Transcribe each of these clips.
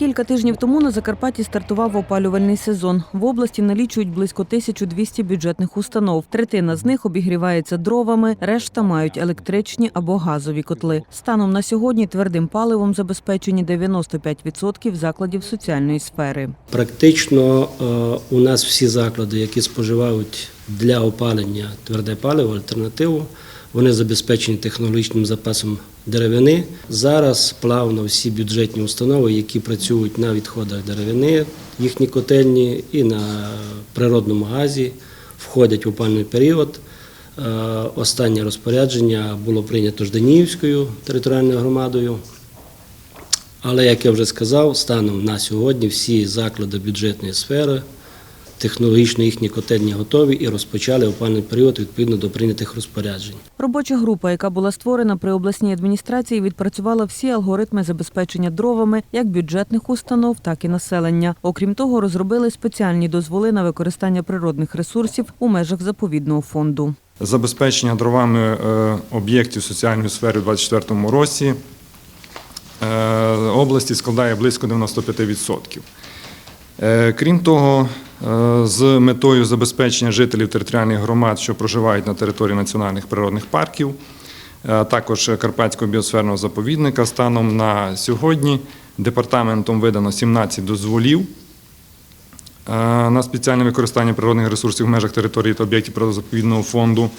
Кілька тижнів тому на Закарпатті стартував опалювальний сезон. В області налічують близько 1200 бюджетних установ. Третина з них обігрівається дровами, решта мають електричні або газові котли. Станом на сьогодні твердим паливом забезпечені 95% закладів соціальної сфери. Практично е, у нас всі заклади, які споживають для опалення тверде паливо, альтернативу, вони забезпечені технологічним запасом деревини. Зараз плавно всі бюджетні установи, які працюють на відходах деревини, їхні котельні і на природному газі, входять в опальний період. Е, Останнє розпорядження було прийнято Жданівською територіальною громадою. Але, як я вже сказав, станом на сьогодні всі заклади бюджетної сфери технологічно їхні котельні готові і розпочали опальний період відповідно до прийнятих розпоряджень. Робоча група, яка була створена при обласній адміністрації, відпрацювала всі алгоритми забезпечення дровами як бюджетних установ, так і населення. Окрім того, розробили спеціальні дозволи на використання природних ресурсів у межах заповідного фонду. Забезпечення дровами е, об'єктів соціальної сфери у 2024 році е, області складає близько 95%. Е, Крім того, з метою забезпечення жителів територіальних громад, що проживають на території національних природних парків, також Карпатського біосферного заповідника, станом на сьогодні департаментом видано 17 дозволів е, на спеціальне використання природних ресурсів в межах території та об'єктів природозаповідного фонду,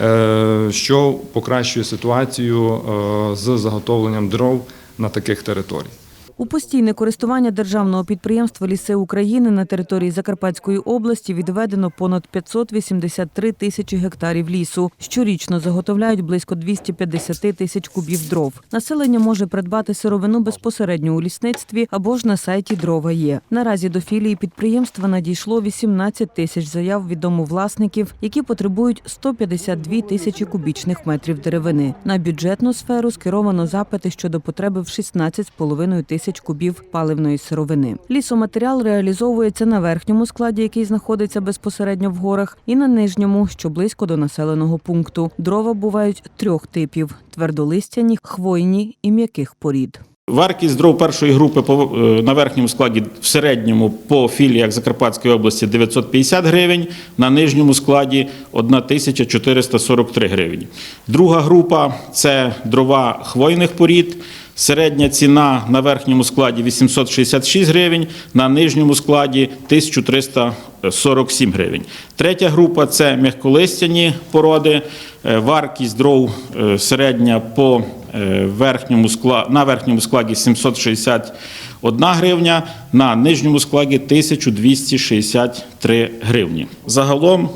е, що покращує ситуацію е, з заготовленням дров на таких територіях. У постійне користування державного підприємства Ліси України на території Закарпатської області відведено понад 583 тисячі гектарів лісу. Щорічно заготовляють близько 250 тисяч кубів дров. Населення може придбати сировину безпосередньо у лісництві або ж на сайті Дрова є. Наразі до філії підприємства надійшло 18 тисяч заяв від домовласників, які потребують 152 тисячі кубічних метрів деревини. На бюджетну сферу скеровано запити щодо потреби в 16,5 тисяч кубів паливної сировини. Лісоматеріал реалізовується на верхньому складі, який знаходиться безпосередньо в горах, і на нижньому, що близько до населеного пункту. Дрова бувають трьох типів: твердолистяні, хвойні і м'яких порід. Вартість дров першої групи е, на верхньому складі в середньому по філіях Закарпатської області 950 гривень, на нижньому складі 1443 гривень. Друга група це дрова хвойних порід. Середня ціна на верхньому складі 866 гривень, на нижньому складі 1347 гривень. Третя група це м'яколистяні породи. Е, Вартість дров е, середня по е, верхньому складі, на верхньому складі 761 гривня, на нижньому складі 1263 гривні. Загалом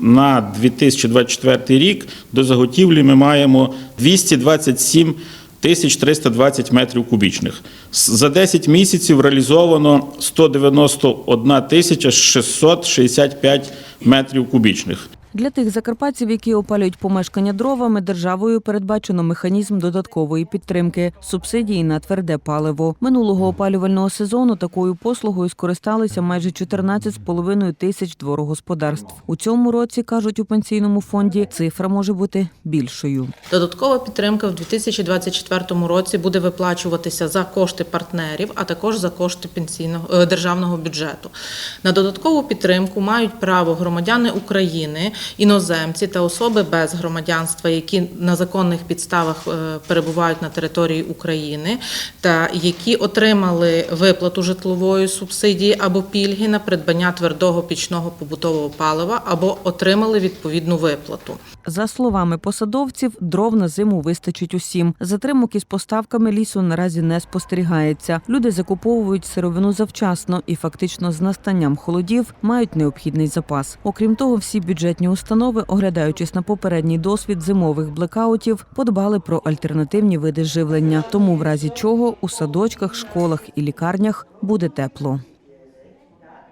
на 2024 рік до заготівлі ми маємо 227 тисяч 320 метрів кубічних. За 10 місяців реалізовано 191 тисяча 665 метрів кубічних. Для тих закарпатців, які опалюють помешкання дровами, державою передбачено механізм додаткової підтримки субсидії на тверде паливо. Минулого опалювального сезону такою послугою скористалися майже 14,5 тисяч дворогосподарств. У цьому році кажуть у пенсійному фонді, цифра може бути більшою. Додаткова підтримка в 2024 році буде виплачуватися за кошти партнерів, а також за кошти пенсійного е, державного бюджету. На додаткову підтримку мають право громадяни України, іноземці та особи без громадянства, які на законних підставах е, перебувають на території України, та які отримали виплату житлової субсидії або пільги на придбання твердого пічного побутового палива, або отримали відповідну виплату. За словами посадовців, дров на зиму вистачить усім. Затримок із поставками лісу наразі не спостерігається. Люди закуповують сировину завчасно і фактично з настанням холодів мають необхідний запас. Окрім того, всі бюджетні установи, оглядаючись на попередній досвід зимових блекаутів, подбали про альтернативні види живлення. Тому, в разі чого, у садочках, школах і лікарнях буде тепло.